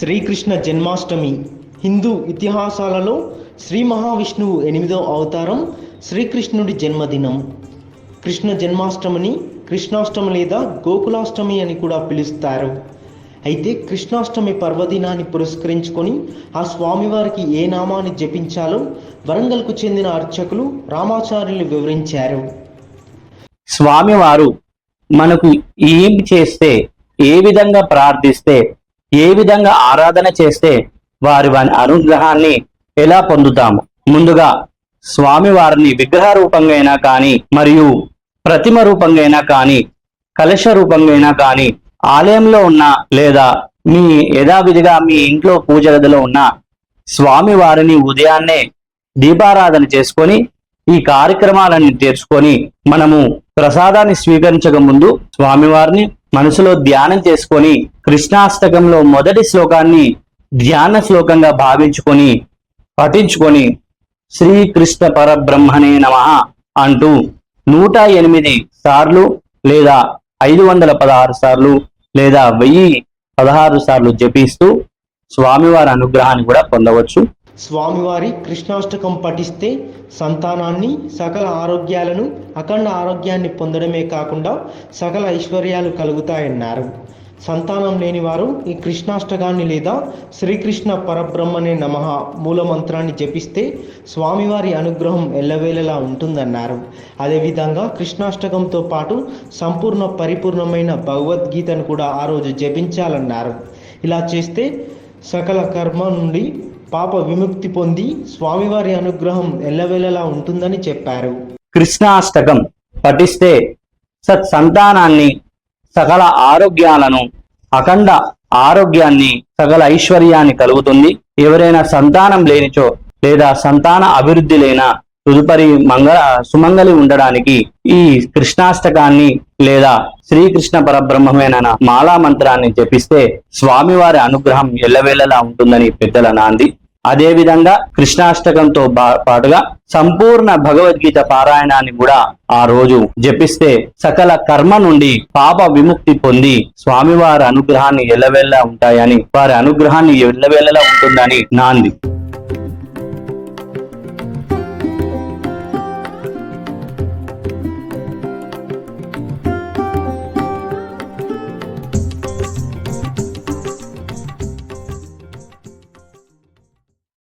శ్రీకృష్ణ జన్మాష్టమి. హిందూ ఇతిహాసాలలో శ్రీ మహావిష్ణువు ఎనిమిదో అవతారం శ్రీకృష్ణుడి జన్మదినం. కృష్ణ జన్మాష్టమిని కృష్ణాష్టమి లేదా గోకులాష్టమి అని కూడా పిలుస్తారు. అయితే కృష్ణాష్టమి పర్వదినాన్ని పురస్కరించుకొని ఆ స్వామివారికి ఏ నామాన్ని జపించాలో వరంగల్కు చెందిన అర్చకులు రామాచార్యులు వివరించారు. స్వామివారు మనకు ఏం చేస్తే ఏ విధంగా ప్రార్థిస్తే ఏ విధంగా ఆరాధన చేస్తే వారి వారి అనుగ్రహాన్ని ఎలా పొందుతాము? ముందుగా స్వామి వారిని విగ్రహ రూపంగా అయినా కానీ మరియు ప్రతిమ రూపంగా అయినా కానీ కలశ రూపంగా అయినా కానీ ఆలయంలో ఉన్న లేదా మీ యథావిధిగా మీ ఇంట్లో పూజ గదిలో ఉన్న స్వామి వారిని ఉదయాన్నే దీపారాధన చేసుకొని ఈ కార్యక్రమాలన్నీ తీర్చుకొని మనము ప్రసాదాన్ని స్వీకరించక ముందు స్వామివారిని మనసులో ధ్యానం చేసుకొని కృష్ణాష్టకంలో మొదటి శ్లోకాన్ని ధ్యాన శ్లోకంగా భావించుకొని పఠించుకొని శ్రీకృష్ణ పరబ్రహ్మణే నమ అంటూ నూట ఎనిమిది సార్లు లేదా ఐదు వందల పదహారు సార్లు లేదా వెయ్యి పదహారు సార్లు జపిస్తూ స్వామివారి అనుగ్రహాన్ని కూడా పొందవచ్చు. స్వామివారి కృష్ణాష్టకం పఠిస్తే సంతానాన్ని సకల ఆరోగ్యాలను అఖండ ఆరోగ్యాన్ని పొందడమే కాకుండా సకల ఐశ్వర్యాలు కలుగుతాయన్నారు. సంతానం లేని వారు ఈ కృష్ణాష్టకాన్ని లేదా శ్రీకృష్ణ పరబ్రహ్మనే నమః మూలమంత్రాన్ని జపిస్తే స్వామివారి అనుగ్రహం ఎల్లవేళలా ఉంటుందన్నారు. అదేవిధంగా కృష్ణాష్టకంతో పాటు సంపూర్ణ పరిపూర్ణమైన భగవద్గీతను కూడా ఆ రోజు జపించాలన్నారు. ఇలా చేస్తే సకల కర్మ నుండి పాప విముక్తి పొంది స్వామివారి అనుగ్రహం ఎల్లవేళలా ఉంటుందని చెప్పారు. కృష్ణాష్టకం పఠిస్తే సత్సంతానాన్ని సకల ఆరోగ్యాలను అఖండ ఆరోగ్యాన్ని సకల ఐశ్వర్యాన్ని కలుగుతుంది. ఎవరైనా సంతానం లేనిచో లేదా సంతాన అభివృద్ధి లేన తదుపరి మంగళ సుమంగళి ఉండడానికి ఈ కృష్ణాష్టకాన్ని లేదా శ్రీకృష్ణ పరబ్రహ్మమైన మాలా మంత్రాన్ని జపిస్తే స్వామివారి అనుగ్రహం ఎల్లవేళలా ఉంటుందని పెద్దల నాంది. అదే విధంగా కృష్ణాష్టకంతో బా- పాటుగా సంపూర్ణ భగవద్గీత పారాయణాన్ని కూడా ఆ రోజు జపిస్తే సకల కర్మ నుండి పాప విముక్తి పొంది స్వామివారి అనుగ్రహాన్ని ఎల్లవేళలా ఉంటాయని వారి అనుగ్రహాన్ని ఎల్లవేళలా ఉంటుందని నాంది.